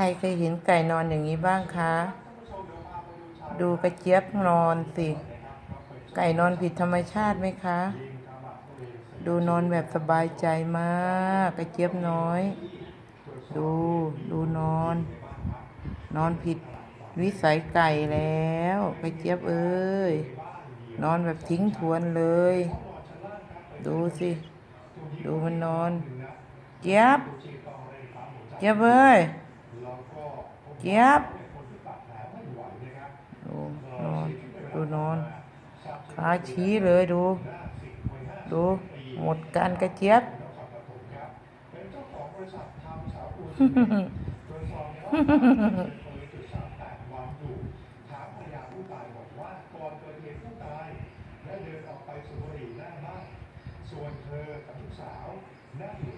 รเคยเห็นไก่นอนอย่างนี้บ้างคะ ดูกระเจี๊ยบนอนสิ ไก่นอนผิดธรรมชาติไหมคะ ดูนอนแบบสบายใจมากกระเจี๊ยบน้อย ดู ดูนอน นอนผิดวิสัยไก่แล้วกระเจี๊ยบเอ้ย นอนแบบทิ้งทวนเลย ดูสิ ดูมันนอน เจี๊ยบ เจี๊ยบเอ้ย เจี๊ยบดูนอน ดูนอน ขาชี้เลยดู ดู หมดการกระเจี๊ยบถามภรรยาผู้ตายบอกว่าก่อนเกิดเหตุผู้ตายได้เดินออกไปสูบบุหรี่หน้าบ้านส่วนเธอกับลูกสาวนั่งอยู่ในบ้านจากนั้นผู้ตาย